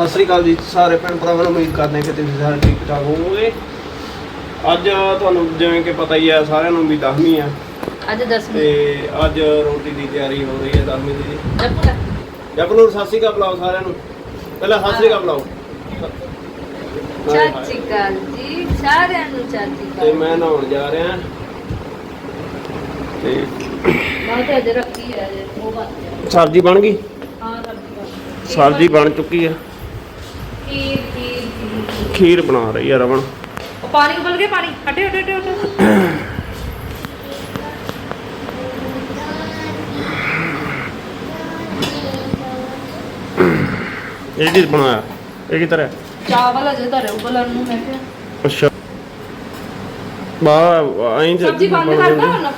ਸਤਿ ਸ੍ਰੀ ਅਕਾਲ ਜੀ ਸਾਰੇ ਭੈਣ ਭਰਾਵਾਂ ਨੂੰ ਉਮੀਦ ਕਰਦੇ ਹਾਂ ਕਿ ਤੁਸੀਂ ਸਾਰੇ ਠੀਕ ਠਾਕ ਹੋਵੋਗੇ। ਅੱਜ ਤੁਹਾਨੂੰ ਜਿਵੇਂ ਕਿ ਪਤਾ ਹੀ ਹੈ ਸਾਰਿਆਂ ਨੂੰ ਵੀ ਦਸਵੀਂ ਆ। ਅੱਜ 10ਵੀਂ ਤੇ ਅੱਜ ਰੋਟੀ ਦੀ ਤਿਆਰੀ ਹੋ ਰਹੀ ਹੈ ਦਸਵੀਂ ਦੀ ਜੱਪੂ ਜਪਨੂਰ ਸਤਿ ਸ੍ਰੀ ਅਕਾਲ ਬੁਲਾਓ ਸਾਰਿਆਂ ਨੂੰ। ਪਹਿਲਾਂ ਸਤਿ ਸ੍ਰੀ ਅਕਾਲ ਬੁਲਾਓ। ਜੀ ਸਾਰਿਆਂ ਨੂੰ ਤੇ ਮੈਂ ਨਹਾਉਣ ਜਾ ਰਿਹਾ। ਤੇ ਮੈਂ ਤਾਂ ਅਜੇ ਰੱਖੀ ਹੈ ਅਜੇ ਉਹ ਬਾਤ ਸਬਜ਼ੀ ਬਣ ਗਈ? ਹਾਂ ਸਬਜ਼ੀ ਬਣ ਚੁੱਕੀ ਹੈ। ਖੀਰ ਖੀਰ ਖੀਰ। ਖੀਰ ਬਣਾ ਰਹੀ ਹੈ ਰਵਣ ਉਹ ਪਾਣੀ ਉਬਲ ਗਿਆ ਪਾਣੀ। ਹਟੇ ਹਟੇ ਹਟੇ ਹਟੇ। ਇਹ ਕੀ ਬਣਾਇਆ? ਇਹ ਕੀ ਤਰ੍ਹਾਂ? ਚਾਵਲ ਅਜੇ ਧਰੇ ਉਬਲਣ ਨੂੰ ਮੈਂ ਕਿਹਾ। ਅੱਛਾ। ਬਾ ਆਈਂ ਤੇ ਸਬਜ਼ੀ ਬੰਦ ਬਣ ਕਰਦਾ ਜਾਂਦੀ। ਹੁਣ?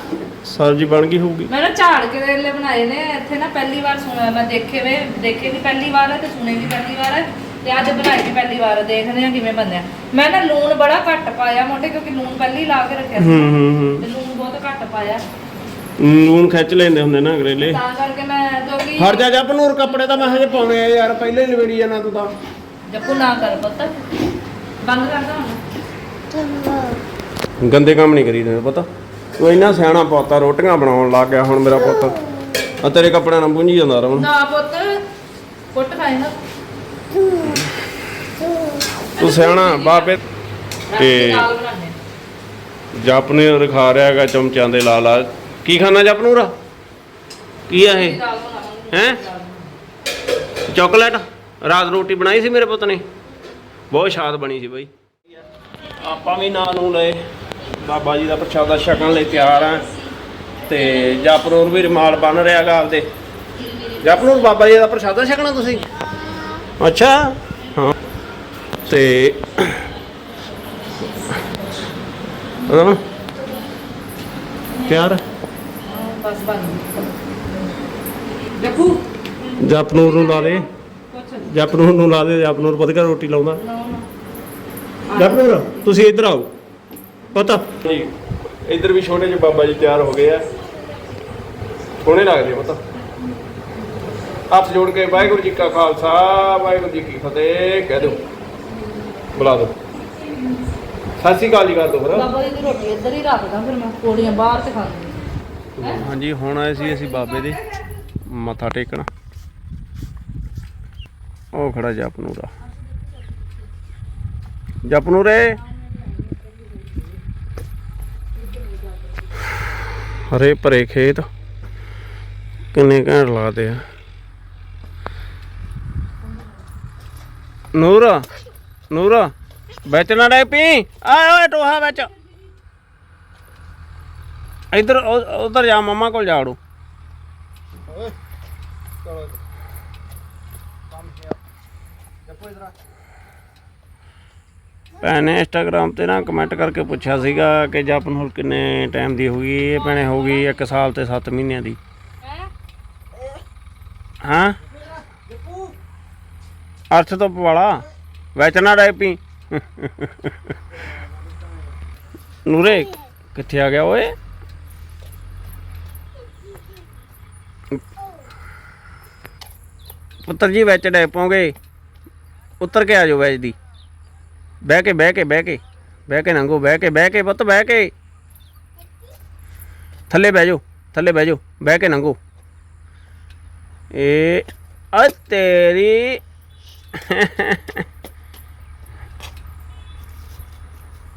ਸਬਜ਼ੀ ਬਣ ਗਈ ਹੋਊਗੀ। ਮੈਂ ਨਾ ਝਾੜ ਕੇ ਕਰੇਲੇ ਬਣਾਏ ਨੇ। ਇੱਥੇ ਨਾ ਪਹਿਲੀ ਵਾਰ ਸੁਣਿਆ ਮੈਂ ਦੇਖੇ ਵੇ। ਦੇਖੇ ਵੀ ਪਹਿਲੀ ਵਾਰ ਹੈ ਤੇ ਸੁਣੇ ਵੀ ਪਹਿਲੀ ਵਾਰ ਹੈ। ਤੇ ਅੱਜ ਬਣਾਏ ਵੀ ਪਹਿਲੀ ਵਾਰ। ਦੇਖਦੇ ਆ ਕਿਵੇਂ ਬਣਿਆ। ਮੈਂ ਨਾ ਲੂਣ ਬੜਾ ਘੱਟ ਪਾਇਆ ਮੋਟੇ ਕਿਉਂਕਿ ਲੂਣ ਪਹਿਲੀ ਲਾ ਕੇ ਰੱਖਿਆ ਸੀ ਹੂੰ ਹੂੰ ਹੂੰ। ਤੇ ਲੂਣ ਬਹੁਤ ਘੱਟ ਪਾਇਆ। ਲੂਣ ਖਿੱਚ ਲੈਂਦੇ ਹੁੰਦੇ ਨਾ ਗਰੇਲੇ ਤਾਂ ਕਰਕੇ ਮੈਂ ਕਿਉਂਕਿ ਹਟ ਜਾ ਜਪ ਨੂਰ ਕੱਪੜੇ ਤਾਂ ਮੈਂ ਹਜੇ ਪਾਉਣੇ ਆ ਯਾਰ ਪਹਿਲੇ ਹੀ ਲਵੇੜੀ ਜਾਣਾ ਤੂੰ ਤਾਂ। ਜੱਪੂ ਨਾ ਕਰ ਪੁੱਤ। ਬੰਦ ਕਰਦਾ ਹੁਣ। ਗੰਦੇ ਕੰਮ ਨਹੀਂ ਕਰੀਦੇ ਪਤਾ। ਤੂੰ ਇੰਨਾ ਸਿਆਣਾ ਪੋਤਾ ਰੋਟੀਆਂ ਬਣਾਉਣ ਲੱਗ ਗਿਆ ਹੁਣ ਮੇਰਾ ਪੁੱਤ। ਆ ਤੇਰੇ ਕੱਪੜਿਆਂ ਨਾਲ ਪੁੰਝੀ ਜਾਂਦਾ ਰਵਣ ਨਾ ਪੁੱਤ ਕੁੱਟ ਖਾਏ ਨਾ ਤੂੰ ਸਿਆਣਾ ਬਾਪੇ ਤੇ। ਜਪ ਨੇ ਰਖਾ ਰਿਹਾ ਹੈਗਾ ਚਮਚਿਆਂ ਦੇ ਲਾ ਲਾ। ਕੀ ਖਾਣਾ ਜਪ ਨੂਰ? ਕੀ ਆ ਇਹ? ਹੈਂ? ਚਾਕਲੇਟ? ਰਾਤ ਰੋਟੀ ਬਣਾਈ ਸੀ ਮੇਰੇ ਪੁੱਤ ਨੇ? ਬਹੁਤ ਸ਼ਾਦ ਬਣੀ ਸੀ ਬਾਈ। ਆਪਾਂ ਵੀ ਨਾਂ ਨੂੰ ਲਏ। ਬਾਬਾ ਜੀ ਦਾ ਪ੍ਰਸ਼ਾਦਾ ਛਕਣ ਲਈ ਤਿਆਰ ਆ। ਤੇ ਜਪਨੂਰ ਵੀ ਰਮਾਲ ਬਣ ਰਿਹਾ ਗਾਲ ਦੇ ਜਪਨੂਰ ਬਾਬਾ ਜੀ ਦਾ ਪ੍ਰਸ਼ਾਦਾ ਛਕਣਾ ਤੁਸੀਂ? ਅੱਛਾ। ਤੇ ਤਿਆਰ ਆ? ਹਾਂ, ਬਸ ਗਈ ਜੱਪੂ ਜਪਨੂਰ ਨੂੰ ਲਾ ਦੇ। ਜਪਨੂਰ ਨੂੰ ਲਾ ਦੇ ਜਪਨੂਰ ਵਧੀਆ ਰੋਟੀ ਲਾਉਂਦਾ। ਨਾ ਨਾ। ਜਪਨੂਰ ਤੁਸੀਂ ਇੱਧਰ ਆਓ। ਪਤਾ। ਜੀ ਇੱਧਰ ਵੀ ਛੋਟੇ ਜਿਹੇ ਬਾਬਾ ਜੀ ਤਿਆਰ ਹੋ ਗਏ ਆ। ਸੋਹਣੇ ਲੱਗਦੇ ਪਤਾ। ਹੱਥ ਜੋੜ ਕੇ ਵਾਹਿਗੁਰੂ ਜੀ ਕਾ ਖਾਲਸਾ ਵਾਹਿਗੁਰੂ ਜੀ ਕੀ ਫਤਿਹ ਕਹਿ ਦਿਓ। ਬੁਲਾ ਦਿਓ ਸਤਿ ਸ਼੍ਰੀ ਅਕਾਲ ਜੀ ਕਰ ਦਿਓ ਫਿਰ। ਬਾਬਾ ਜੀ ਦੀ ਰੋਟੀ ਇੱਧਰ ਹੀ ਰੱਖਦਾ ਫਿਰ ਮੈਂ ਕੋੜੀਆਂ ਬਾਹਰ ਤੇ ਖਾਂਦੀ ਹਾਂਜੀ ਹੁਣ ਆਏ ਸੀ ਅਸੀਂ ਬਾਬੇ ਦੇ ਮੱਥਾ ਟੇਕਣ। ਉਹ ਖੜਾ ਜਪਨੂਰਾ। ਜਪਨੂਰੇ! ਹਰੇ ਭਰੇ ਖੇਤ ਕਿੰਨੇ ਘੈਂਟ ਲਾਦੇ ਆ। ਨੂਰਾ! ਨੂਰਾ ਵਿੱਚ ਨਾ ਡੈ ਪੀ। ਆਏ ਓਏ ਟੋਹਾ ਵਿੱਚ। ਇੱਧਰ ਉੱਧਰ ਜਾ ਮੰਮਾ ਕੋਲ ਜਾ ਵੜੋ ਭੈਣ ਨੇ ਇੰਸਟਾਗ੍ਰਾਮ ਤੇ ਨਾ ਕਮੈਂਟ ਕਰਕੇ ਪੁੱਛਿਆ ਸੀਗਾ ਕਿ ਜਪਨੂਰ ਕਿੰਨੇ ਟਾਈਮ ਦੀ ਹੋ ਗਈ? ਇਹ ਭੈਣੇ ਹੋ ਗਈ 1 ਸਾਲ ਤੇ 7 ਮਹੀਨਿਆਂ ਦੀ। ਹਾਂ? ਅਰਥ ਤੋਂ ਪਵਾਲਾ। ਵਿੱਚ ਨਾ ਡੈ ਪੀ। ਨੂਰੇ, ਕਿੱਥੇ ਆ ਗਿਆ ਓਏ? ਪੁੱਤਰ ਜੀ, ਵਿੱਚ ਡੈ ਪੋਗੇ ਉੱਤਰ ਕੇ ਆ ਜਾਓ ਵਿੱਚ ਦੀ। ਬਹਿ ਕੇ ਬਹਿ ਕੇ ਬਹਿ ਕੇ। ਬਹਿ ਕੇ ਨੰਗੋ, ਬਹਿ ਕੇ ਬਹਿ ਕੇ ਪੁੱਤ, ਬਹਿ ਕੇ। ਥੱਲੇ ਬਹਿ ਜਾਓ, ਥੱਲੇ ਬਹਿ ਜਾਓ, ਬਹਿ ਕੇ ਨੰਗੋ। ਇਹ ਆ ਤੇਰੀ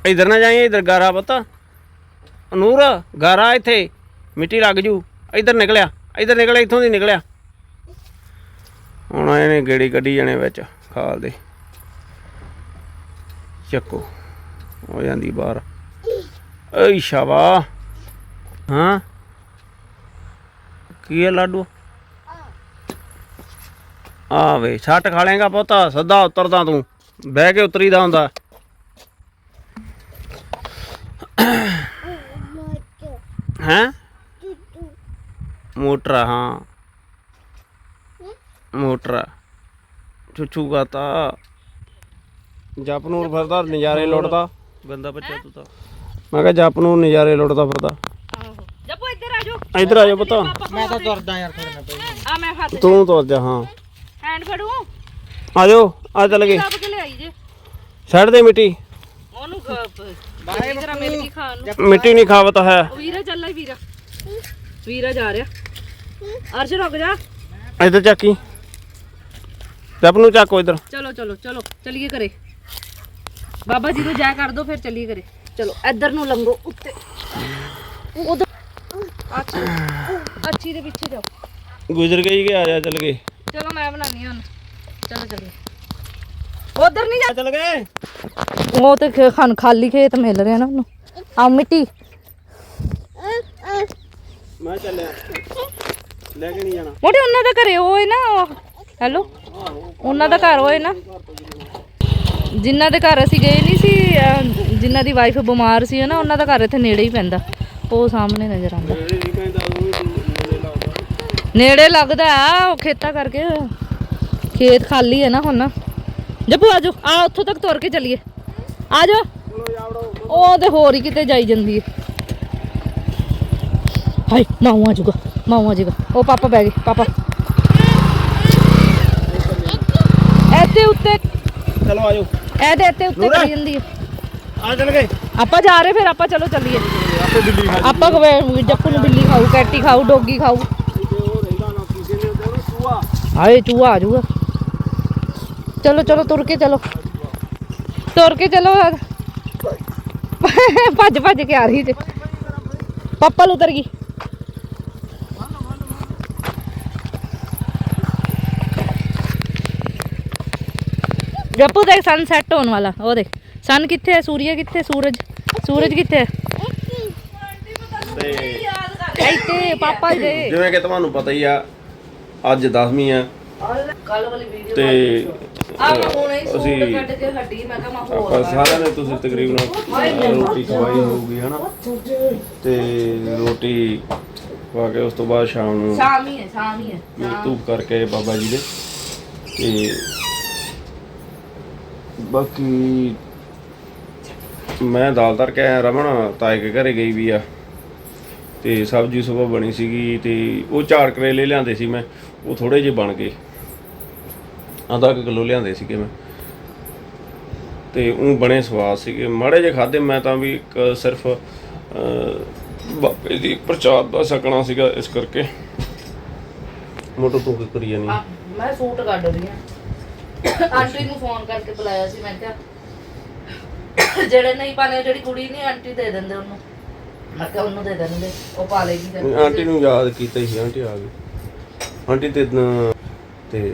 ਇਧਰ ਨਾ ਜਾਈਂ, ਇਧਰ ਗਾਰਾ ਪੁੱਤ। ਨੂਰ, ਗਾਰਾ ਇੱਥੇ। ਮਿੱਟੀ ਲੱਗ ਜੂ। ਇਧਰ ਨਿਕਲਿਆ ਇਧਰ ਨਿਕਲਿਆ, ਇੱਥੋਂ ਦੀ ਨਿਕਲਿਆ। ਹੁਣ ਇਹਨੇ ਗੇੜੀ ਕੱਢੀ ਜਾਣੇ ਵਿੱਚ, ਖਾਲ ਦੇ। ਚੱਕੋ, ਹੋ ਜਾਂਦੀ ਬਾਹਰ। ਓਏ ਸ਼ਾਬਾ। ਹਾਂ? ਕੀ ਹੈ ਲਾਡੂ? ਆ ਵੇ, ਛੱਟ ਖਾ ਲੇਗਾ ਪੁੱਤ ਸਿੱਧਾ ਉਤਰਦਾ ਤੂੰ। ਬਹਿ ਕੇ ਉਤਰੀਦਾ ਹੁੰਦਾ ਹੈਂ ਹਾਂ। ਮੋਟਰ ਆ। ਚੁੱਚੂ ਗਾਤਾ ਜਪਨੂਰ ਫਿਰਦਾ ਨਜ਼ਾਰੇ ਲੁੱਟਦਾ। ਬੰਦਾ ਬੱਚਾ ਤੂੰ ਤਾਂ। ਮੈਂ ਕਿਹਾ ਜਪਨੂਰ ਨਜ਼ਾਰੇ ਲੁੱਟਦਾ ਫਿਰਦਾ। ਜੱਪੂ ਇੱਧਰ ਆ ਜਾਓ। ਇੱਧਰ ਆ ਜਾ ਪੁੱਤ। ਮੈਂ ਤਾਂ ਤੁਰਦਾ ਯਾਰ ਫਿਰ ਮੈਂ ਆ ਮੈਂ ਹੱਥ ਤੂੰ ਤੁਰ ਜਾ ਹਾਂ। ਹੈਂਡ ਫੜੂ? ਆ ਜਾਓ ਆ ਚੱਲ ਗਏ। ਲੱਭ ਕੇ ਲਿਆਈ ਜੇ? ਛੱਡ ਦੇ ਮਿੱਟੀ। ਉਹਨੂੰ ਬਾਰੇ ਜਰਾ ਮਿਲ ਗਈ ਖਾਣ ਨੂੰ। ਮਿੱਟੀ ਨਹੀਂ ਖਾਵਤ ਹੈ। ਉਹ ਵੀਰਾ ਚੱਲ ਆਈ ਵੀਰਾ। ਵੀਰਾ ਜਾ ਰਿਹਾ। ਅਰਸ਼ ਰੁਕ ਜਾ। ਇੱਧਰ ਚੱਕੀ। ਜਪ ਨੂੰ ਚੱਕੋ ਇੱਧਰ। ਚਲੋ ਚਲੋ ਚਲੋ ਚਲੀਏ ਕਰੇ ਬਾਬਾ ਜੀ ਨੂੰ ਜਾ ਕਰ ਦੋ ਫਿਰ ਚਲੀਏ ਕਰੇ ਚਲੋ ਇੱਧਰ ਨੂੰ ਲੰਘੋ ਉੱਤੇ। ਉਧਰ। ਅੱਛੀ ਅੱਛੀ ਦੇ ਪਿੱਛੇ ਜਾਓ। ਗੁਜ਼ਰ ਗਈ ਕਿ ਆ ਜਾ ਚੱਲ ਗਏ? ਚਲੋ ਮੈਂ ਬਣਾਨੀ ਹਾਂ ਹੁਣ। ਚਲੋ ਚਲੀਏ। ਉਧਰ ਨਹੀਂ ਜਾ ਚੱਲ ਗਏ। ਉਹ ਤੇ ਖ- ਖਾਨ ਖਾਲੀ ਖੇਤ ਮਿਲ ਰਿਹਾ ਨਾ ਉਹਨੂੰ। ਆ ਮਿੱਟੀ। ਮੈਂ ਚੱਲਿਆ। ਲੈ ਕੇ ਨਹੀਂ ਜਾਣਾ। ਮੋਟੇ ਉਹਨਾਂ ਦਾ ਘਰੇ ਉਹ ਹੈ ਨਾ ਹੈਲੋ? ਉਹਨਾਂ ਦਾ ਘਰ ਹੋਏ ਨਾ। ਜਿਨ੍ਹਾਂ ਦੇ ਘਰ ਅਸੀਂ ਗਏ ਨਹੀਂ ਸੀ ਜਿਨ੍ਹਾਂ ਦੀ ਵਾਈਫ ਬਿਮਾਰ ਸੀ ਨਾ ਉਹਨਾਂ ਦਾ ਘਰ ਇੱਥੇ ਨੇੜੇ ਹੀ ਪੈਂਦਾ। ਉਹ ਸਾਹਮਣੇ ਨਜ਼ਰ ਆਉਂਦਾ। ਨੇੜੇ ਲੱਗਦਾ। ਆ ਉਹ ਖੇਤਾਂ ਕਰਕੇ। ਖੇਤ ਖਾਲੀ ਹੈ ਨਾ ਹੁਣ। ਜੱਪੂ ਆਜੋ ਆ ਉੱਥੋਂ ਤੱਕ ਤੁਰ ਕੇ ਚੱਲੀਏ। ਆਜੋ ਉਹ ਤੇ ਹੋਰ ਹੀ ਕਿਤੇ ਜਾਈ ਜਾਂਦੀ ਹੈ। ਹਾਏ ਮਾਊ ਆ ਜਾਊਗਾ ਮਾਊ ਆ ਜਾਊਗਾ ਉਹ ਪਾਪਾ ਬਹਿ ਗਏ ਪਾਪਾ ਇੱਥੇ ਉੱਤੇ ਚਲੋ ਆਜੋ ਇਹਦੇ ਇੱਥੇ ਉੱਤੇ ਕਰੀ ਜਾਂਦੀ ਹੈ ਆ ਚੱਲ ਗਏ ਆਪਾਂ ਜਾ ਰਹੇ ਫਿਰ ਆਪਾਂ ਚਲੋ ਚੱਲੀਏ ਆਪੇ ਦਿੱਲੀ ਖਾ ਆਪਾਂ ਕਵੇ ਜੱਪੂ ਨੂੰ ਬਿੱਲੀ ਖਾਊ ਕੈਟੀ ਖਾਊ ਡੋਗੀ ਖਾਊ ਜਿੱਥੇ ਉਹ ਰਹਿੰਦਾ ਨਾ ਕਿਸੇ ਨੇ ਉਹਨੂੰ ਸੂਆ ਹਾਏ ਚੂਹਾ ਆ ਜਾਊਗਾ ਚਲੋ ਚਲੋ ਤੁਰ ਕੇ ਚਲੋ ਤੁਰ ਕੇ ਚਲੋ ਭੱਜ ਭੱਜ ਕੇ ਆ ਰਹੀ ਤੇ ਪੱਪਲ ਉਤਰ ਗਈ ਜੱਪੂ ਦੇਖ ਸਨ ਸੈੱਟ ਹੋਣ ਵਾਲਾ ਉਹ ਦੇਖ। ਸਨ ਕਿੱਥੇ ਹੈ? ਸੂਰਜ ਕਿੱਥੇ? ਸੂਰਜ। ਸੂਰਜ ਕਿੱਥੇ ਹੈ? ਤੇ ਇੱਥੇ ਪਾਪਾ ਜੀ ਦੇ। ਜਿਵੇਂ ਕਿ ਤੁਹਾਨੂੰ ਪਤਾ ਹੀ ਆ ਅੱਜ 10ਵੀਂ ਆ। ਕੱਲ ਵਾਲੀ ਵੀਡੀਓ ਤੇ ਅਸੀਂ ਕੇ ਹੱਡੀ ਮੈਂ ਕਿਹਾ ਮੈਂ ਆਪਾਂ ਸਾਰਿਆਂ ਨੇ ਤੁਸੀਂ ਤਕਰੀਬਨ ਰੋਟੀ ਖਵਾਈ ਹੋਊਗੀ ਹਨਾ? ਤੇ ਰੋਟੀ ਖਵਾ ਕੇ ਉਸ ਤੋਂ ਬਾਅਦ ਸ਼ਾਮ ਨੂੰ ਸ਼ਾਮ ਹੀ ਹੈ ਸ਼ਾਮ ਹੀ ਹੈ। ਧੂਪ ਕਰਕੇ ਬਾਬਾ ਜੀ ਦੇ। ਤੇ ਬਾਕੀ ਮੈਂ ਦਾਲ ਤਰ ਕੇ ਆਇਆ ਰਮਣ ਤਾਏ ਕੇ ਘਰੇ ਗਈ ਵੀ ਆ। ਤੇ ਸਬਜ਼ੀ ਸੁਬਹ ਬਣੀ ਸੀਗੀ ਤੇ ਉਹ ਚਾਰ ਕਰੇਲੇ ਲਿਆਂਦੇ ਸੀ ਮੈਂ ਉਹ ਥੋੜੇ ਜਿਹੇ ਬਣ ਗਏ। ਆਧਾ ਕਿਲੋ ਲਿਆਂਦੇ ਸੀਗੇ ਮੈਂ। ਤੇ ਉਹ ਬਣੇ ਸਵਾਦ ਸੀਗੇ। ਮਾੜੇ ਜਿਹੇ ਖਾਦੇ ਮੈਂ ਤਾਂ ਵੀ ਸਿਰਫ ਅਹ, ਬਾਬੇ ਦੀ ਪ੍ਰਚਾਰ ਦਾ ਸਕਣਾ ਸੀਗਾ ਇਸ ਕਰਕੇ। ਮੋਟੋ ਤੂੰ ਕੀ ਕਰੀ ਜਾਨੀ ਮੈਂ ਸੂਟ ਕੱਢ ਰਹੀ ਹਾਂ ਆਂਟੀ ਨੂੰ ਫੋਨ ਕਰਕੇ ਬੁਲਾਇਆ ਸੀ, ਮੈਂ ਕਿਹਾ, ਜਿਹੜੇ ਨਹੀਂ ਪਾਣੇ ਜਿਹੜੀ ਕੁੜੀ ਨਹੀਂ, ਆਂਟੀ ਦੇ ਦਿੰਦੇ ਉਹਨੂੰ। ਮੈਂ ਕਿਹਾ, ਉਹਨੂੰ ਦੇ ਦੇਣਗੇ, ਉਹ ਪਾ ਲੇਗੀ ਫਿਰ। ਆਂਟੀ ਨੂੰ ਯਾਦ ਕੀਤਾ ਹੀ, ਆਂਟੀ ਆ ਗਈ। ਆਂਟੀ ਤੇ ਨ- ਤੇ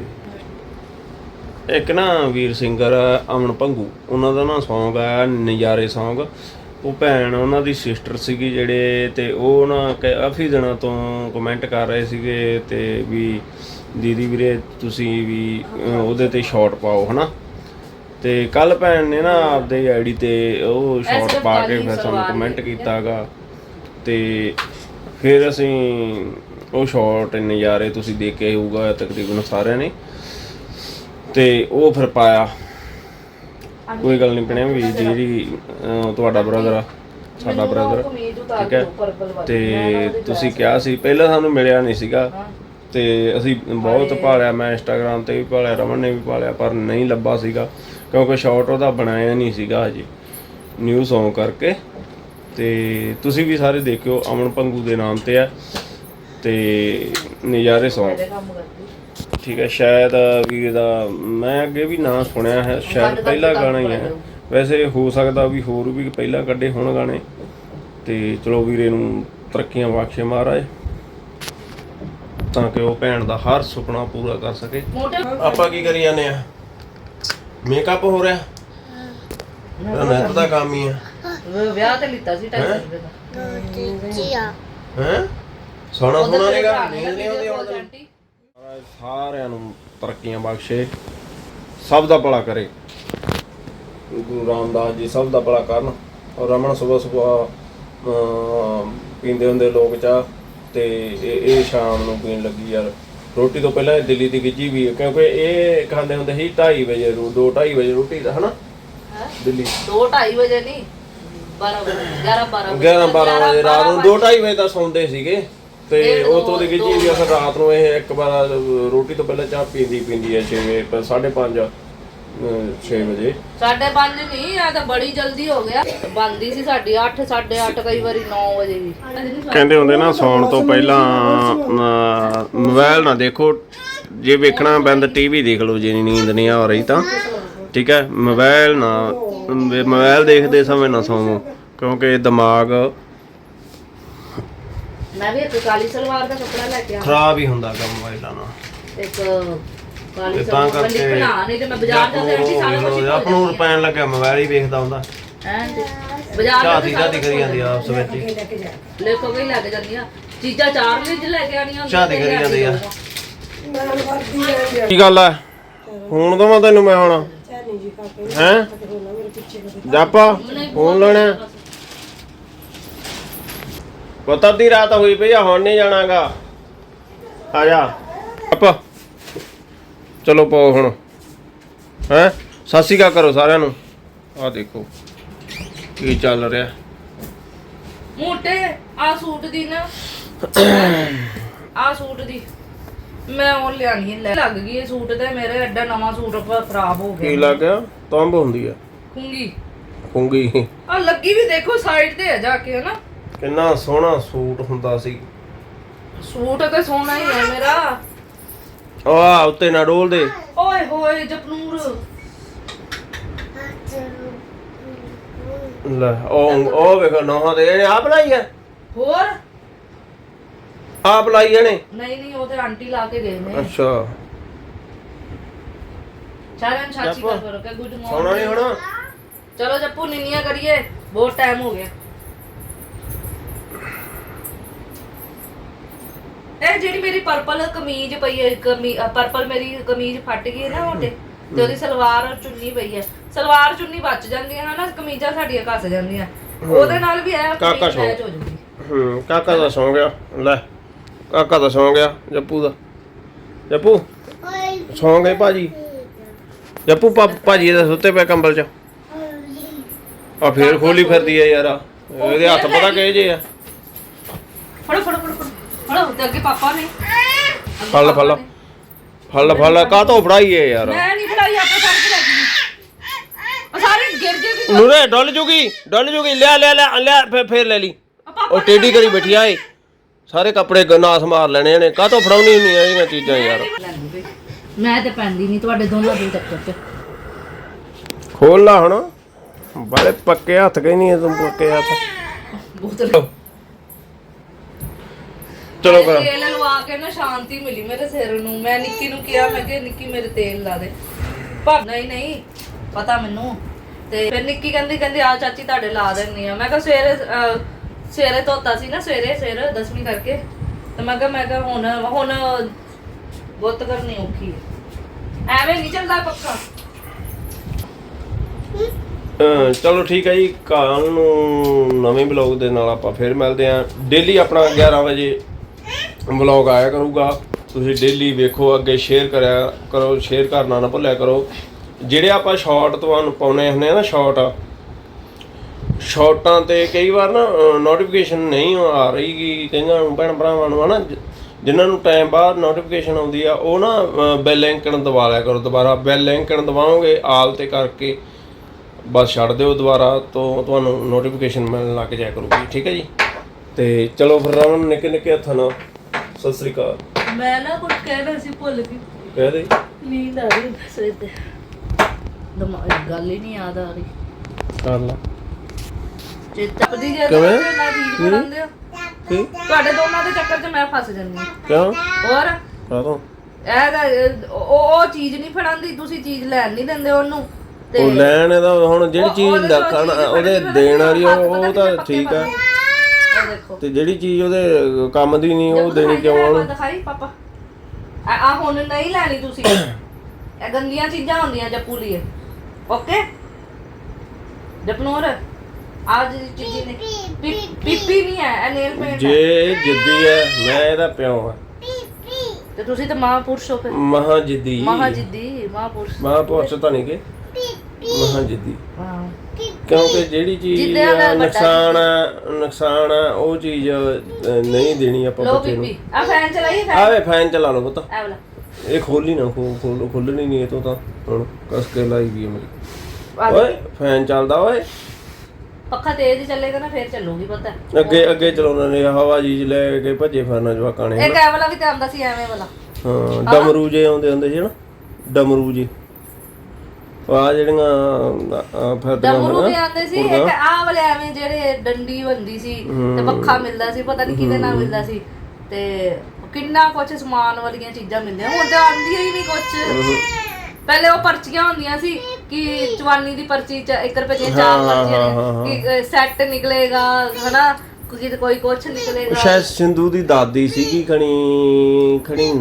ਇੱਕ ਨਾ ਵੀਰ ਸਿੰਗਰ, ਅਮਨ ਭੰਗੂ, ਉਹਨਾਂ ਦਾ ਨਾ Song ਆ, ਨਜ਼ਾਰੇ Song ਉਹ ਭੈਣ, ਉਹਨਾਂ ਦੀ ਸਿਸਟਰ ਸੀਗੀ ਜਿਹੜੇ, ਤੇ ਉਹ ਨਾ ਕਾਫੀ ਦਿਨਾਂ ਤੋਂ ਕਮੈਂਟ ਕਰ ਰਹੇ ਸੀਗੇ ਤੇ ਵੀ ਦੀਦੀ ਵੀਰੇ ਤੁਸੀਂ ਵੀ ਉਹਦੇ ਤੇ ਸ਼ਾਰਟ ਪਾਓ ਹਨਾ? ਤੇ ਕੱਲ ਭੈਣ ਨੇ ਨਾ ਆਪਦੇ ਆਈਡੀ ਤੇ ਉਹ ਸ਼ਾਰਟ ਪਾ ਕੇ ਫਿਰ ਸਾਨੂੰ ਕਮੈਂਟ ਕੀਤਾਗਾ। ਤੇ ਫਿਰ ਅਸੀਂ ਉਹ ਸ਼ਾਰਟ ਨਜ਼ਾਰੇ ਤੁਸੀਂ ਦੇਖੇ ਹੋਊਗਾ ਤਕਰੀਬਨ ਸਾਰਿਆਂ ਨੇ। ਤੇ ਉਹ ਫਿਰ ਪਾਇਆ। ਕੋਈ ਗੱਲ ਨਹੀਂ ਪਣਿਆ ਵੀ ਜਿਹੜੀ ਤੁਹਾਡਾ ਬ੍ਰਦਰ ਆ ਸਾਡਾ ਬ੍ਰਦਰ ਠੀਕ ਹੈ? ਤੇ ਤੁਸੀਂ ਕਿਹਾ ਸੀ ਪਹਿਲਾਂ ਸਾਨੂੰ ਮਿਲਿਆ ਨਹੀਂ ਸੀਗਾ। ਤੇ ਅਸੀਂ ਬਹੁਤ ਭਾਲਿਆ ਮੈਂ ਇੰਸਟਾਗ੍ਰam ਤੇ ਵੀ ਭਾਲਿਆ ਰਮਨ ਨੇ ਵੀ ਭਾਲਿਆ ਪਰ ਨਹੀਂ ਲੱਭਾ ਸੀਗਾ ਕਿਉਂਕਿ ਸ਼ਾਰਟ ਉਹਦਾ ਬਣਾਇਆ ਨਹੀਂ ਸੀਗਾ ਹਜੇ ਨਿਊ Song ਕਰਕੇ। ਤੇ ਤੁਸੀਂ ਵੀ ਸਾਰੇ ਦੇਖਿਓ ਅਮਨ ਪੰਗੂ ਦੇ ਨਾਮ ਤੇ ਆ ਤੇ ਨਜ਼ਾਰੇ Song ਕਰਦੀ। ਠੀਕ ਹੈ ਸ਼ਾਇਦ ਵੀਰ ਦਾ ਮੈਂ ਅੱਗੇ ਵੀ ਨਾਂ ਸੁਣਿਆ ਹੈ ਸ਼ਾਇਦ ਪਹਿਲਾ ਗਾਣਾ ਹੀ। ਹੈ। ਵੈਸੇ ਹੋ ਸਕਦਾ ਵੀ ਹੋਰ ਵੀ ਪਹਿਲਾਂ ਕੱਢੇ ਹੋਣ ਗਾਣੇ। ਤੇ ਚਲੋ ਵੀਰੇ ਨੂੰ ਤਰੱਕੀਆਂ ਬਖਸ਼ੇ ਮਹਾਰਾਜ। ਤਾਂ ਕਿ ਉਹ ਭੈਣ ਦਾ ਹਰ ਸੁਪਨਾ ਪੂਰਾ ਕਰ ਸਕੇ। ਆਪਾਂ ਕੀ ਕਰੀ ਜਾਂਦੇ ਆ? ਮੇਕਅਪ ਹੋ ਰਿਹਾ? ਇਹ ਨੈਟ ਦਾ ਕੰਮ ਹੀ ਆ। ਵਿਆਹ ਤੇ ਲਿੱਤਾ ਸੀ 250 ਰੁਪਏ ਦਾ। ਹੈ? ਸੋਨਾ ਤੇਰੇ ਨੇਗਾ ਨੀਂਦ ਨਹੀਂ ਆਉਂਦੀ ਹੁਣ ਸਾਰਿਆਂ ਨੂੰ ਤਰੱਕੀਆਂ ਬਖਸ਼ੇ। ਸਭ ਦਾ ਭਲਾ ਕਰੇ। ਗੁਰੂ ਰਾਮਦਾਸ ਜੀ ਸਭ ਦਾ ਭਲਾ ਕਰਨ। ਔਰ ਰਮਨ ਸਵੇਰ ਸਵੇਰ ਪੀਂਦੇ ਹੁੰਦੇ ਲੋਕ ਚਾਹ। ਤੇ ਇਹ ਇਹ ਸ਼ਾਮ ਨੂੰ ਪੀਣ ਲੱਗੀ ਯਾਰ। ਰੋਟੀ ਤੋਂ ਪਹਿਲਾਂ ਇਹ ਦਿੱਲੀ ਦੀ ਗਿੱਜੀ ਵੀ ਹੈ, ਕਿਉਂਕਿ ਇਹ ਖਾਂਦੇ ਹੁੰਦੇ ਸੀ 2:30 ਵਜੇ ਰੋ 2:30 ਵਜੇ ਰੋਟੀ ਦਾ ਹਨਾ? ਹੈਂ? ਦਿੱਲੀ। ਦੋ 2:30 ਵਜੇ ਨਹੀਂ 12 ਵਜੇ 11 12 11 12 ਵਜੇ ਰਾਤ ਨੂੰ 2:30 ਵਜੇ। ਤੱਕ ਸੌਂਦੇ ਸੀਗੇ ਤੇ ਉਹ ਤੋਂ ਦੀ ਗਿੱਜੀ ਵੀ ਅਸਰ ਰਾਤ ਨੂੰ ਇਹ ਇੱਕ ਵਾਰ ਰੋਟੀ ਤੋਂ ਪਹਿਲਾਂ ਚਾਹ ਪੀਂਦੀ ਪੀਂਦੀ ਹੈ 6 ਵਜੇ 5:30 6 ਵਜੇ। ਸਾਢੇ ਪੰਜ ਨਹੀਂ ਆ ਤਾਂ ਬੜੀ ਜਲਦੀ ਹੋ ਗਿਆ। ਬੰਦੀ ਸੀ ਸਾਡੀ 8 8:30 ਕਈ ਵਾਰੀ 9 ਵਜੇ ਵੀ। ਕਹਿੰਦੇ ਹੁੰਦੇ ਨਾ ਸੌਣ ਤੋਂ ਪਹਿਲਾਂ ਮੋਬਾਈਲ ਨਾ ਦੇਖੋ। ਜੇ ਵੇਖਣਾ ਬੰਦ ਟੀਵੀ ਦੇਖ ਲਓ ਜੇ ਨੀਂਦ ਨਹੀਂ ਆ ਰਹੀ ਤਾਂ। ਠੀਕ ਹੈ ਮੋਬਾਈਲ ਨਾ ਮੋਬਾਈਲ ਦੇਖਦੇ ਸਮੇਂ ਨਾ ਸੌਵੋ ਕਿਉਂਕਿ ਦਿਮਾਗ ਮੈਂ ਵੀ ਇੱਕ ਕਾਲੀ ਸਲਵਾਰ ਦਾ ਕੱਪੜਾ ਲੈ ਕੇ ਆ ਖਰਾਬ ਹੀ ਹੁੰਦਾ ਗਾ ਮੋਬਾਈਲਾਂ ਨਾਲ ਇੱਕ ਕਾਲੀ ਤੇ ਤਾਂ ਸਲਵਾਰ ਕਰਕੇ ਲਿਖਣਾ ਨਹੀਂ ਤੇ ਮੈਂ ਬਾਜ਼ਾਰ ਜਾ ਕੇ ਸਾਰਾ ਕੁਝ ਆਪ ਨੂੰ ਪੈਣ ਲੱਗਿਆ ਮੋਬਾਈਲ ਹੀ ਵੇਖਦਾ ਹੁੰਦਾ। ਬਾਜ਼ਾਰ ਜਾ ਝਾਤੀ ਝਾਤੀ ਕਰੀ ਜਾਂਦੀ ਆ ਆਪਸ ਵਿੱਚ ਹੀ। ਲੈਕੋ ਕੇ ਲੈ ਕੇ ਜਾਂਦੀ ਆ। ਚੀਜ਼ਾਂ ਚਾਰ ਲਈ ਲੈ ਕੇ ਆਣੀਆਂ ਝਾਤੀ ਕਰੀ ਜਾਂਦੀ ਆ। ਕੀ ਗੱਲ ਆ? ਫੋਨ ਦਵਾਂ ਤੈਨੂੰ ਮੈਂ ਹੁਣ? ਹੈ? ਜਾਪਾ? ਫੋਨ ਲੈਣਾ? ਪਤਾ ਦੀ ਰਾਤ ਹੋਈ ਪਈ ਆ ਹੁਣ ਨਹੀਂ ਜਾਣਾਗਾ। ਆ ਜਾ। ਚਲੋ ਪਾਓ ਹੁਣ। ਹੈ? ਸਤਿ ਸ਼੍ਰੀ ਅਕਾਲ ਕਰੋ ਸਾਰਿਆਂ ਨੂੰ। ਆ ਦੇਖੋ ਕੀ ਚੱਲ ਰਿਹਾ। ਮੋਟੇ ਆ ਸੂਟ ਦੀ ਨਾ। ਆ ਸੂਟ ਦੀ। ਮੈਂ ਉਹ ਲਿਆਣੀ ਲੈ। ਲੱਗ ਗਈ ਇਹ ਸੂਟ ਤੇ ਮੇਰੇ ਐਡਾ ਨਵਾਂ ਸੂਟ ਖਰਾਬ ਹੋ ਕੀ ਗਿਆ ਲੱਗ ਗਿਆ? ਤੰਬ ਹੁੰਦੀ ਆ। ਖੁੰਗੀ। ਕੁੰਗੀ ਆ ਲੱਗੀ ਵੀ ਦੇਖੋ ਸਾਈਡ ਤੇ ਆ ਜਾ ਕੇ ਹਨਾ। ਕਿੰਨਾ ਸੋਹਣਾ ਸੂਟ ਹੁੰਦਾ ਸੀ। ਸੂਟ ਤੇ ਸੋਹਣਾ ਹੀ ਹੈ ਮੇਰਾ। ਆ ਉੱਤੇ ਨਾ ਡੋਲ ਦੇ। ਓਏ ਹੋਏ ਜਪਨੂਰ। ਲੈ ਉਹ ਉਹ ਵੇਖੋ ਨੋਹਾਂ ਤੇ ਇਹਨੇ ਆਪ ਲਾਈ ਹੈ ਹੋਰ? ਆਪ ਲਾਈ ਇਹਨੇ ਨਹੀਂ ਨਹੀਂ ਉਹ ਤੇ ਆਂਟੀ ਲਾ ਕੇ ਗਏ ਨੇ। ਅੱਛਾ। ਸਾਰਿਆਂ ਨੂੰ ਸਾਚੀ ਜੱਪੂ, ਕਰ ਕਰੋ ਕਿ ਗੁੱਡ ਨਹੀਂ ਮਾਰਨਿੰਗ ਹੋਣਾ? ਚਲੋ ਜੱਪੂ ਨਿੰਨੀਆਂ ਕਰੀਏ ਬਹੁਤ ਟਾਈਮ ਹੋ ਗਿਆ। ਇਹ ਜਿਹੜੀ ਮੇਰੀ ਪਰਪਲ ਕਮੀਜ਼ ਪਈ ਹੈ ਕਮੀ ਪਰਪਲ ਮੇਰੀ ਕਮੀਜ਼ ਫਟ ਗਈ ਹੈ ਨਾ ਉਹਦੇ ਤੇ ਉਹਦੀ ਸਲਵਾਰ ਔਰ ਚੁੰਨੀ ਪਈ ਹੈ। ਸਲਵਾਰ ਚੁੰਨੀ ਬਚ ਜਾਂਦੀਆਂ ਹਨਾ ਕਮੀਜ਼ਾਂ ਸਾਡੀਆਂ ਘਸ ਜਾਂਦੀਆਂ। ਉਹਦੇ ਨਾਲ ਵੀ ਇਹ ਕਾਕਾ ਕਮੀਜ਼। ਮੈਚ ਹੋ ਜਾਂਦੀ ਹੂੰ ਕਾਕਾ ਦਾ ਸੌਂ ਗਿਆ। ਲੈ ਕਾਕਾ ਦਾ ਸੌਂ ਗਿਆ ਜੱਪੂ ਦਾ। ਜੱਪੂ ਸੌਂ ਗਏ ਭਾਜੀ। ਜੱਪੂ ਪਾ- ਭਾਜੀ ਦਾ ਸੁੱਤੇ ਪਏ ਕੰਬਲ 'ਚ। ਆ ਫੇਰ ਖੋਲੀ ਫਿਰਦੀ ਆ ਯਾਰ ਇਹਦੇ ਹੱਥ ਪਤਾ ਕਿਹੇ ਜੇ ਆ। ਫੜੋ ਫੜੋ ਫੜੋ ਫੜੋ। ਫੜੋ ਤੇ ਅੱਗੇ ਪਾਪਾ ਨੇ। ਅੱਗੇ ਫੜ ਲੈ, ਪਾਪਾ ਫੜ ਲੈ। ਨੇ। ਤੋਂ ਫੜਾਈਏ ਯਾਰ? ਮੈਂ ਨਹੀਂ ਫੜਾਈ ਆਪੇ ਫੜ ਕੇ ਲੈ ਗਈ। ਉਹ ਸਾਰੇ ਗਿਰ ਜੇ ਵੀ ਨੂਰੇ ਡੁੱਲ ਜੂਗੀ ਡੁੱਲ ਜੂਗੀ। ਲਿਆ ਲਿਆ ਲਿਆ ਲਿਆ ਫੇਰ ਫੇਰ ਲੈ ਲਈ। ਪਾਪਾ ਉਹ ਟੇਢੀ ਕਰੀ ਬੈਠੀ ਆ ਏ। ਸਾਰੇ ਕੱਪੜੇ ਗਨਾਸ ਮਾਰ ਲੈਣੇ ਨੇ। ਕਾਹ ਤੋਂ ਫੜਾਉਣੀ ਹੁੰਦੀਆਂ ਇਹਦੀਆਂ ਚੀਜ਼ਾਂ ਯਾਰ? ਮੈਂ ਤੇ ਪੈਂਦੀ ਨਹੀਂ ਤੁਹਾਡੇ ਦੋਨਾਂ ਦੇ ਚੱਕਰ 'ਚ ਖੋਲ ਲਾ ਹੁਣ। ਬੜੇ ਪੱਕੇ ਹੱਥ ਕਹਿੰਦੀ ਐ ਤੂੰ ਪੱਕੇ ਹੱਥ। ਬੋਤਲ। ਚਲੋ ਕਰ। ਤੇਲ ਲਵਾ ਕੇ ਨਾ ਸ਼ਾਂਤੀ ਮਿਲੀ ਮੇਰੇ ਸਿਰ ਨੂੰ। ਮੈਂ ਨਿੱਕੀ ਨੂੰ ਕਿਹਾ ਮੈਂ ਕਿ ਨਿੱਕੀ ਮੇਰੇ ਤੇਲ ਲਾ ਦੇ। ਪਰ ਨਹੀਂ ਨਹੀਂ ਪਤਾ ਮੈਨੂੰ। ਤੇ ਫਿਰ ਨਿੱਕੀ ਕਹਿੰਦੀ ਕਹਿੰਦੀ ਆ ਚਾਚੀ ਤੁਹਾਡੇ ਲਾ ਦਿੰਨੀ ਆ। ਮੈਂ ਕਿਹਾ ਸਵੇਰੇ ਅਹ, ਸਵੇਰੇ ਧੋਤਾ ਸੀ ਨਾ ਸਵੇਰੇ ਸਿਰ ਦਸਵੀਂ ਕਰਕੇ। ਤੇ ਮੈਂ ਕਿਹਾ ਮੈਂ ਕਿਹਾ ਹੁਣ ਹੁਣ ਗੁੱਤ ਕਰਨੀ ਔਖੀ ਹੈ ਐਵੇਂ ਨਹੀਂ ਚੱਲਦਾ ਪੱਕਾ ਅਹ ਚਲੋ ਠੀਕ ਹੈ ਜੀ। ਕੱਲ ਨੂੰ ਨਵੇਂ ਬਲੌਗ ਦੇ ਨਾਲ ਆਪਾਂ ਫੇਰ ਮਿਲਦੇ ਆਂ। ਡੇਲੀ ਆਪਣਾ 11 ਵਜੇ ਬਲੌਗ ਆਇਆ ਕਰੂਗਾ। ਤੁਸੀਂ ਡੇਲੀ ਵੇਖੋ, ਅੱਗੇ ਸ਼ੇਅਰ ਕਰਿਆ ਕਰੋ ਸ਼ੇਅਰ ਕਰਨਾ ਨਾ ਭੁੱਲਿਆ ਕਰੋ। ਜਿਹੜੇ ਆਪਾਂ ਸ਼ਾਰਟ ਤੁਹਾਨੂੰ ਪਾਉਨੇ ਹੁੰਦੇ ਆ ਨਾ ਸ਼ਾਰਟ ਸ਼ਾਰਟਾਂ ਤੇ ਕਈ ਵਾਰ ਨਾ ਨੋਟੀਫਿਕੇਸ਼ਨ ਨਹੀਂ ਆ ਰਹੀ ਗੀ ਕਈਆਂ ਨੂੰ ਭੈਣ ਭਰਾਵਾਂ ਨੂੰ ਹਨਾ ਜ- ਜਿਨ੍ਹਾਂ ਨੂੰ ਟਾਈਮ ਬਾਅਦ ਨੋਟੀਫਿਕੇਸ਼ਨ ਆਉਂਦੀ ਆ, ਉਹ ਨਾ ਬੈਲ ਆਈਕਨ ਦਬਾ ਲਿਆ ਕਰੋ ਦੁਬਾਰਾ। ਬੈਲ ਆਈਕਨ ਦਬਾਓਗੇ, ਆਲ ਤੇ ਕਰਕੇ ਬਸ ਛੱਡ ਦਿਓ ਦੁਬਾਰਾ, ਤੋਂ ਤੁਹਾਨੂੰ ਨੋਟੀਫਿਕੇਸ਼ਨ ਮਿਲਣ ਲੱਗ ਜਾਇਆ ਕਰੂਗੀ। ਠੀਕ ਹੈ ਜੀ? ਤੇ ਚਲੋ ਫਿਰ ਰਮਨ ਨਿੱਕੇ ਨਿੱਕੇ ਹੱਥਾਂ ਨਾਲ ਸਤਿ ਸ੍ਰੀ ਅਕਾਲ। ਮੈਂ ਨਾ ਕੁਝ ਕਹਿਣਾ ਸੀ ਭੁੱਲ ਗਈ। ਕਹਿ ਦੇ। ਨੀਂਦ ਆ ਰਹੀ ਸਵੇਰ ਤੇ। ਦਿਮਾਗ ਗੱਲ ਹੀ ਨਹੀਂ ਯਾਦ ਆ ਰਹੀ। ਕਰ ਲਾ। ਚੇਤਾ ਪਦੀ ਜੇ ਕਿਵੇਂ? ਨਾ ਚੀਜ਼ ਬਣਾਉਂਦੇ ਹੋ ਕੀ? ਤੁਹਾਡੇ ਦੋਨਾਂ ਦੇ ਚੱਕਰ 'ਚ ਮੈਂ ਫਸ ਜਾਂਦੀ ਹਾਂ। ਕਿਉਂ? ਹੋਰ? ਕਾਹਤੋਂ? ਇਹ ਤਾਂ, ਅਹ, ਉਹ ਉਹ ਚੀਜ਼ ਨਹੀਂ ਫੜਾਉਂਦੀ ਤੁਸੀਂ ਚੀਜ਼ ਲੈਣ ਨਹੀਂ ਦਿੰਦੇ ਉਹਨੂੰ। ਤੇ ਉਹ ਲੈਣ ਇਹਦਾ ਹੁਣ ਜਿਹੜੀ ਉਹ- ਚੀਜ਼ ਉਹਦੇ ਦਾ ਚੋਂ ਖਾਣਾ ਚੀਜ਼ ਉਹਦੇ ਫੜੀ ਦੇਣ ਵਾਲੀ ਉਹ ਤਾਂ ਠੀਕ ਆ। ਦੇਖੋ। ਤੇ ਜਿਹੜੀ ਚੀਜ਼ ਉਹਦੇ ਕੰਮ ਦੀ ਨਹੀਂ ਉਹ ਦੇਣੀ ਕਿਉਂ ਉਹਨੂੰ? ਦਿਖਾਈ ਪਾਪਾ। ਆ ਆ ਹੁਣ ਨਹੀਂ ਲੈਣੀ ਤੁਸੀਂ। ਇਹ ਗੰਦੀਆਂ ਚੀਜ਼ਾਂ ਹੁੰਦੀਆਂ ਜੱਪੂ ਲਈ ਓਕੇ? ਜਪਨੂਰ ਆਜ ਦੀ ਚੀਜ਼ੀ ਨੇ ਪੀ- ਪੀਪੀ ਨਹੀਂ ਹੈ ਇਹ ਨੇਲ ਪੇਂਟ ਹੈ। ਜੇ ਜਿੱਦੀ ਹੈ ਮੈਂ ਇਹਦਾ ਪਿਓ ਆ ਤੇ ਤੁਸੀਂ ਤਾਂ ਮਹਾਪੁਰਸ਼ ਹੋ ਫਿਰ। ਮਹਾ ਜਿੱਦੀ ਮਹਾਜਿੱਦੀ ਮਹਾਪੁਰਸ਼। ਮਹਾਪੁਰਸ਼ ਤਾਂ ਨਹੀਂ ਕਿ? ਮਹਾ ਜਿੱਦੀ ਹਾਂ। ਕਿਉਂਕਿ ਜਿਹੜੀ ਚੀਜ਼ ਜਿੱਦਾਂ ਦਾ ਵੱਡਾ ਨੁਕਸਾਨ ਆ ਨੁਕਸਾਨ ਆ ਉਹ ਚੀਜ਼ ਅ, ਨਹੀਂ ਦੇਣੀ ਆਪਾਂ ਲੋ ਬੱਚੇ ਨੂੰ। ਬੀਬੀ ਆ ਫੈਨ ਚਲਾਈਏ ਫੈਨ ਆਵੇ ਫੈਨ ਚਲਾ ਲਓ ਪੁੱਤ। ਐ ਵਾਲਾ। ਇਹ ਖੋਲੀ ਨਾ ਖੋ ਖੋਲ ਖੋਲਣੀ ਨਹੀਂ ਇਹ ਤੋਂ ਤਾਂ ਹੁਣ ਕਸ ਕੇ ਲਾਈ ਗਈ ਮੇਰੀ। ਆ ਓਏ ਫੈਨ ਚੱਲਦਾ ਓਏ। ਪੱਖਾ ਤੇਜ਼ ਹੀ ਚੱਲੇਗਾ ਨਾ ਫੇਰ ਚੱਲੂਗੀ ਪਤਾ। ਅੱਗੇ ਅੱਗੇ ਚਲਾਉਂਦੇ ਨੇ ਹਵਾ ਜੀ ਲੈ ਕੇ ਭੱਜੇ ਫਿਰਨਾ ਜਵਾਕਾਂ ਨੇ ਇੱਕ ਐ ਵਾਲਾ ਵੀ ਤੇ ਆਉਂਦਾ ਸੀ ਐਵੇਂ ਵਾਲਾ। ਹਾਂ ਡਮਰੂ ਜੇ ਆਉਂਦੇ ਹੁੰਦੇ ਸੀ ਨਾ ਡਮਰੂ ਜੇ। ਆ ਜਿਹੜੀਆਂ ਆਹ ਫਿਰਦੀਆਂ ਡਮਰੂ ਵੀ ਹੁੰਦੀਆਂ ਆਉਂਦੇ ਸੀ ਇੱਕ ਆਹ ਵਾਲੇ ਐਵੇਂ ਜਿਹੜੇ ਡੰਡੀ ਹੁੰਦੀ ਸੀ ਤੇ ਪੱਖਾ ਮਿਲਦਾ ਸੀ ਪਤਾ ਨਹੀਂ ਕਿਹਦੇ ਨਾਲ ਮਿਲਦਾ ਸੀ। ਤੇ ਕਿੰਨਾ ਕੁਛ ਸਮਾਨ ਵਾਲੀਆਂ ਚੀਜ਼ਾਂ ਮਿਲਦੀਆਂ। ਹੁਣ ਤਾਂ ਆਉਂਦੀਆਂ ਹੀ ਨਹੀਂ ਕੁਛ। ਪਹਿਲੇ ਉਹ ਪਰਚੀਆਂ ਹੁੰਦੀਆਂ ਸੀ ਕਿ ਚਵਾਨੀ ਦੀ ਪਰਚੀ ਚ 1 ਰੁਪਏ ਦੀਆਂ ਚਾਰ ਪਰਚੀਆਂ ਨੇ ਕਿ ਸੈੱਟ ਨਿਕਲੇਗਾ ਹਨਾ? ਕੋਈ ਕੋਈ ਕੁਛ ਨਿਕਲੇਗਾ। ਸ਼ਾਇਦ ਸਿੰਧੂ ਦੀ ਦਾਦੀ ਸੀਗੀ ਖਣੀ ਖਣੀ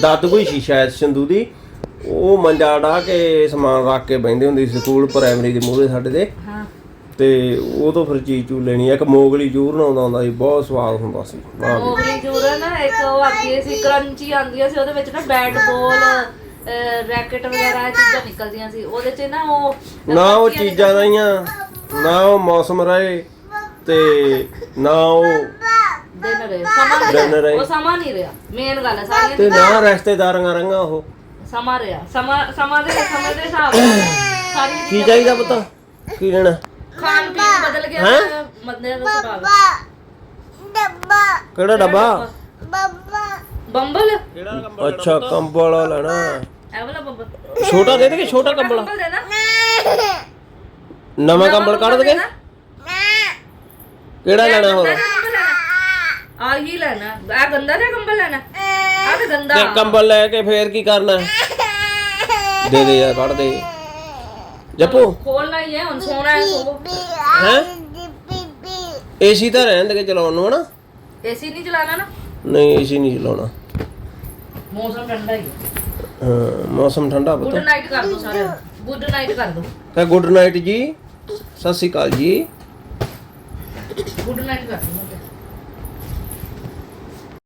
ਦਾਦੂ ਕੋਈ ਸੀ ਸ਼ਾਇਦ ਸਿੰਧੂ ਦੀ? ਉਹ ਮੰਜਾ ਢਾ ਕੇ ਸਮਾਨ ਰੱਖ ਕੇ ਬੈੰਦੇ ਹੁੰਦੇ ਸੀ ਸਕੂਲ ਪ੍ਰਾਇਮਰੀ ਦੇ ਮੂਹਰੇ ਸਾਡੇ ਦੇ। ਹਾਂ। ਤੇ ਉਹ ਤੋਂ ਫਿਰ ਚੀਜ਼ ਚੂ ਲੈਣੀ ਇੱਕ ਮੋਗਲੀ ਚੂਰਨ ਆਉਂਦਾ ਹੁੰਦਾ ਸੀ ਬਹੁਤ ਸਵਾਦ ਹੁੰਦਾ ਸੀ। ਵਾਹ ਵੀ। ਮੋਗਲੀ ਜੂਰਨ ਇੱਕ ਉਹ ਆਉਂਦੀ ਸੀ ਕਰੰਚੀ ਆਉਂਦੀਆਂ ਸੀ ਉਹਦੇ ਵਿੱਚ ਨਾ ਬੈਟ ਬਾਲ ਰੈਕਟ ਵਗੈਰਾ ਇਹ ਚੀਜ਼ਾਂ ਨਿਕਲਦੀਆਂ ਸੀ। ਉਹਦੇ ਚ ਨਾ ਉਹ ਨਾ ਉਹ ਚੀਜ਼ਾਂ ਰਹੀਆਂ ਨਾ ਉਹ ਮੌਸਮ ਰਹੇ ਤੇ ਨਾ ਉਹ ਦਿਨ ਰਹੇ। ਸਮਾਂ ਨਹੀਂ ਦਿਨ ਰਿਹਾ। ਰਹੇ। ਉਹ ਸਮਾਂ ਨਹੀਂ ਰਿਹਾ। ਮੇਨ ਗੱਲ ਹੈ ਸਾਰੀਆਂ ਤੇ ਨਾ ਰਿਸ਼ਤੇਦਾਰਾਂ ਰੰਗਾ ਉਹ। ਸਮਾਂ ਰਿਹਾ। ਸਮਾਂ ਸਮਾਂ ਦੇ ਸਮੇਂ ਦੇ ਹਿਸਾਬ ਨਾਲ ਸਾਰੀ ਕੀ ਚਾਹੀਦਾ ਪਤਾ? ਕੀ ਲੈਣਾ? ਖਾਣ ਪੀਣ ਬਦਲ ਗਿਆ ਤੇ ਬੰਦੇ ਦਾ। ਸੁਭਾਅ ਕਿਹੜਾ ਡੱਬਾ? ਬੰਬਲ। ਅੱਛਾ ਕੰਬਲ ਲੈਣਾ। ਇਹ ਵਾਲਾ ਬੰਬਲ। ਛੋਟਾ ਦੇ ਦੇ ਕਿ ਛੋਟਾ ਕੰਬਲ। ਨਵਾਂ ਕੰਬਲ ਕੱਢ ਦਗੇ। ਕਿਹੜਾ ਲੈਣਾ ਹੋਰ? ਆ ਹੀ ਲੈਣਾ? ਆ ਗੰਦਾ ਜਿਹਾ ਕੰਬਲ ਲੈਣਾ। ਆ ਤੇ ਗੰਦਾ ਤੇ ਕੰਬਲ ਲੈ ਕੇ ਫੇਰ ਕੀ ਕਰਨਾ? ਦੇ ਦੇ ਯਾਰ ਕੱਢ ਦੇ। ਜੱਪੂ। ਖੋਲਣਾ ਹੀ ਹੈ ਹੁਣ ਸੋਣਾ ਹੈ ਹੈ? ਏਸੀ ਤਾਂ ਰਹਿਣ ਦੇ ਚਲਾਉਣ ਨੂੰ ਹਨਾ? ਏਸੀ ਨਹੀਂ ਚਲਾਣਾ ਨਾ? ਨਹੀਂ ਏਸੀ ਨਹੀਂ ਚਲਾਉਣਾ। ਮੌਸਮ ਠੰਡਾ ਹੀ ਹੈ। ਮੌਸਮ ਠੰਡਾ ਗੁੱਡ ਪੁੱਤ ਨਾਈਟ ਕਰ ਦੋ ਸਾਰੇ ਗੁੱਡ ਨਾਈਟ ਕਰ ਦੋ। ਕਹ ਗੁੱਡ ਨਾਈਟ ਜੀ। ਸਤਿ ਸ਼੍ਰੀ ਅਕਾਲ ਜੀ। ਗੁੱਡ ਨਾਈਟ ਕਰ ਦੋ।